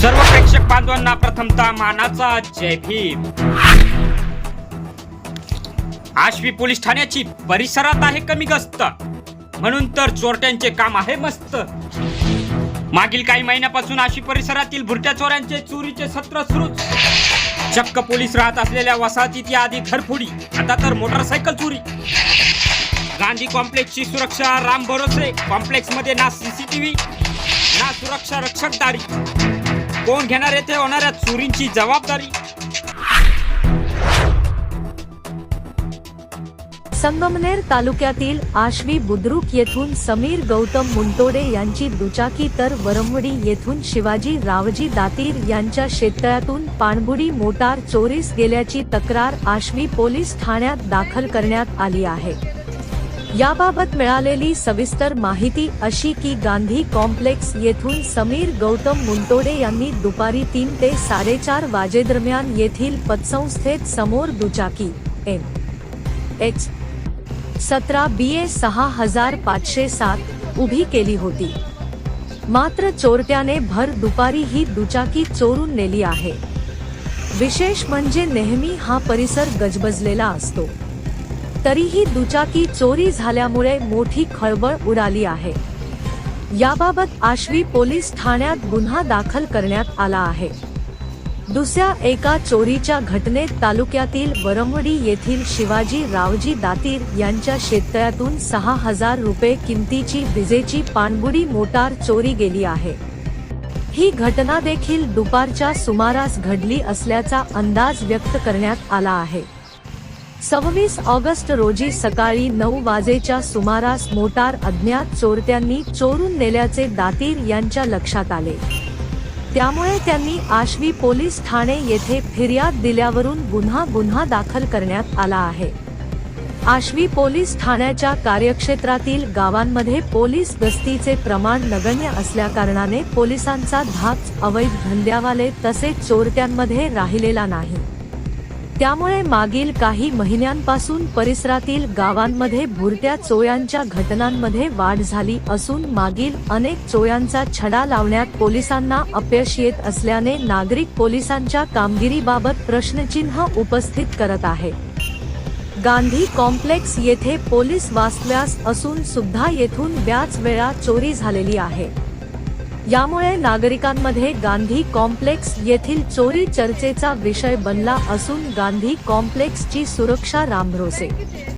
सर्व प्रेक्षक बांधवांना प्रथमतः मानाचा जय भीम. आश्वी पोलीस ठाण्याची परिसरात आहे कमी गस्त. म्हणून तर चोरट्यांचे काम आहे मस्त. मागील काही महिन्यापासून आशी परिसरातील भुरट्या चोऱ्यांचे चोरीचे सत्र सुरूच. चक्क पोलीस राहत असलेल्या वसाहतीत या आधी घरफोडी आता तर मोटरसायकल चोरी. गांधी कॉम्प्लेक्सची सुरक्षा राम भरोसे. कॉम्प्लेक्समध्ये ना सीसीटीव्ही ना सुरक्षा रक्षकदारी कोण घेणार येथे होणाऱ्या चोरींची जबाबदारी. संगमनेर तालुक्यातील आश्वी बुद्रुक येथून समीर गौतम मुंटोडे यांची दुचाकी तर वरमवडी येथून शिवाजी रावजी दातीर यांच्या शेततळ्यातून पाणबुडी मोटार चोरीस गेल्याची तक्रार आश्वी पोलीस ठाण्यात दाखल करण्यात आली आहे. याबाबत मिळालेली सविस्तर माहिती अशी की गांधी कॉम्प्लेक्स येथून समीर गौतम मुंटोडे यांनी दुपारी तीन ते साडेचार वाजेदरम्यान येथील पतसंस्थेत समोर दुचाकी. एम. एच. सतरा बी. ए. सहा हजार पाचशे सात उभी केली होती. मात्र चोरट्याने भर दुपारी ही दुचाकी चोरून नेली आहे. विशेष म्हणजे नेहमी हा परिसर गजबजलेला असतो. तरीही दुचाकी चोरी झाल्यामुळे मोठी खळबळ उडाली आहे. याबाबत आश्वी पोलीस ठाण्यात गुन्हा दाखल करण्यात आला आहे. दुसऱ्या एका चोरीच्या घटनेत तालुक्यातील वरमडी येथील शिवाजी रावजी दातीर यांच्या शेततळ्यातून सहा हजार रुपये किमतीची विजेची पाणबुडी मोटार चोरी गेली आहे. ही घटना देखील दुपारच्या सुमारास घडली असल्याचा अंदाज व्यक्त करण्यात आला आहे. सव्वीस ऑगस्ट रोजी सकाळी नऊ वाजेच्या सुमारास मोटार अज्ञात चोरट्यांनी चोरून नेल्याचे दातीर यांच्या लक्षात आले. त्यामुळे त्यांनी आश्वी पोलीस ठाणे येथे फिर्याद दिल्यावरून गुन्हा गुन्हा दाखल करण्यात आला आहे. आश्वी पोलीस ठाण्याच्या कार्यक्षेत्रातील गावांमध्ये पोलीस गस्तीचे प्रमाण नगण्य असल्याकारणाने पोलिसांचा धाक अवैध धंद्यावाले तसेच चोरट्यांमध्ये राहिलेला नाही. त्यामुळे मागील काही महिन्यांपासून परिसरातील गावांमध्ये भुरट्या चोयांच्या घटनांमध्ये वाढ झाली असून मागील अनेक चोयांचा छडा लावण्यात पोलिसांना अपयश येत असल्याने नागरिक पोलिसांच्या कामगिरीबाबत प्रश्नचिन्ह उपस्थित करत आहे. गांधी कॉम्प्लेक्स येथे पोलीस वाचल्यास असून सुद्धा येथून व्याच वेळा चोरी झालेली आहे. यामुळे नागरिकांमध्ये गांधी कॉम्प्लेक्स येथील चोरी चर्चेचा विषय बनला असून गांधी कॉम्प्लेक्सची सुरक्षा रामभरोसे